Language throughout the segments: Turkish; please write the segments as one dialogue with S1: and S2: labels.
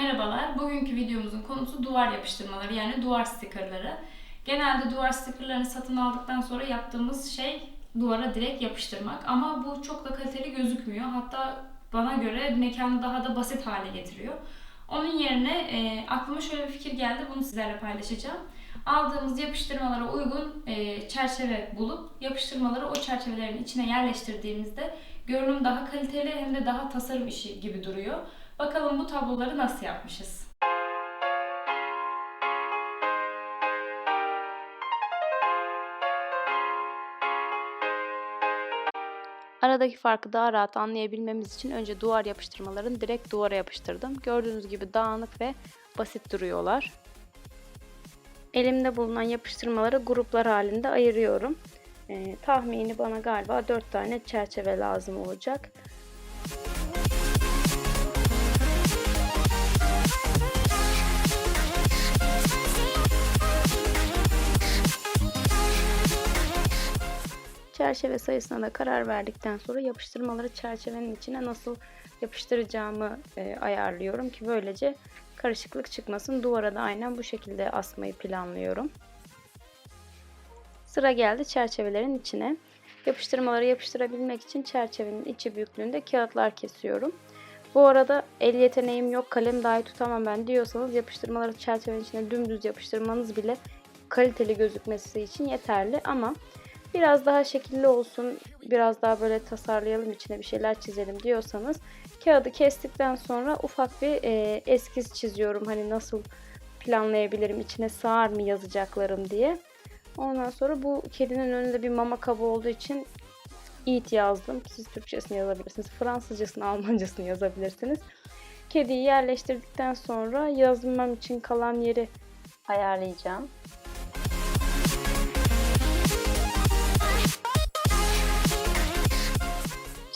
S1: Merhabalar. Bugünkü videomuzun konusu duvar yapıştırmaları yani duvar stikerleri. Genelde duvar stikerlerini satın aldıktan sonra yaptığımız şey duvara direkt yapıştırmak. Ama bu çok da kaliteli gözükmüyor. Hatta bana göre mekanı daha da basit hale getiriyor. Onun yerine e, aklıma şöyle bir fikir geldi. Bunu sizlerle paylaşacağım. Aldığımız yapıştırmalara uygun e, çerçeve bulup yapıştırmaları o çerçevelerin içine yerleştirdiğimizde görünüm daha kaliteli hem de daha tasarım işi gibi duruyor. Bakalım bu tabloları nasıl yapmışız?
S2: Aradaki farkı daha rahat anlayabilmemiz için önce duvar yapıştırmalarını direkt duvara yapıştırdım. Gördüğünüz gibi dağınık ve basit duruyorlar. Elimde bulunan yapıştırmaları gruplar halinde ayırıyorum. Ee, tahmini bana galiba 4 tane çerçeve lazım olacak. Çerçeve sayısına da karar verdikten sonra yapıştırmaları çerçevenin içine nasıl yapıştıracağımı e, ayarlıyorum ki böylece karışıklık çıkmasın. Duvara da aynen bu şekilde asmayı planlıyorum. Sıra geldi çerçevelerin içine. Yapıştırmaları yapıştırabilmek için çerçevenin içi büyüklüğünde kağıtlar kesiyorum. Bu arada el yeteneğim yok, kalem dahi tutamam ben diyorsanız yapıştırmaları çerçevenin içine dümdüz yapıştırmanız bile kaliteli gözükmesi için yeterli ama biraz daha şekilli olsun, biraz daha böyle tasarlayalım, içine bir şeyler çizelim diyorsanız kağıdı kestikten sonra ufak bir e, eskiz çiziyorum. Hani nasıl planlayabilirim, içine sığar mı yazacaklarım diye. Ondan sonra bu kedinin önünde bir mama kabı olduğu için eat yazdım. Siz Türkçesini yazabilirsiniz. Fransızcasını, Almancasını yazabilirsiniz. Kediyi yerleştirdikten sonra yazmam için kalan yeri ayarlayacağım.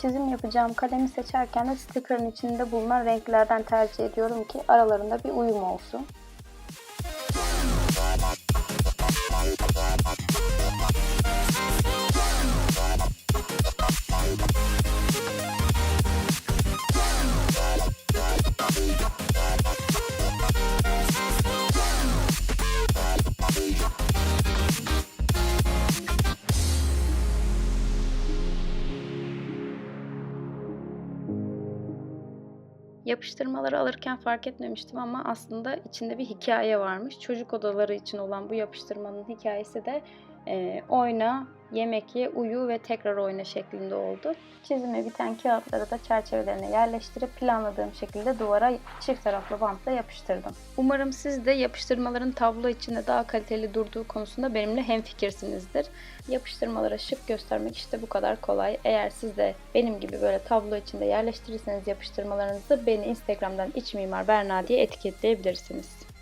S2: Çizim yapacağım kalemi seçerken de sticker'ın içinde bulunan renklerden tercih ediyorum ki aralarında bir uyum olsun. Yapıştırmaları alırken fark etmemiştim ama aslında içinde bir hikaye varmış. Çocuk odaları için olan bu yapıştırmanın hikayesi de e, oyna, yemek ye, uyu ve tekrar oyna şeklinde oldu. Çizime biten kağıtları da çerçevelerine yerleştirip planladığım şekilde duvara çift taraflı bantla yapıştırdım. Umarım siz de yapıştırmaların tablo içinde daha kaliteli durduğu konusunda benimle hemfikirsinizdir. Yapıştırmalara şık göstermek işte bu kadar kolay. Eğer siz de benim gibi böyle tablo içinde yerleştirirseniz yapıştırmalarınızı beni Instagram'dan iç mimar Berna diye etiketleyebilirsiniz.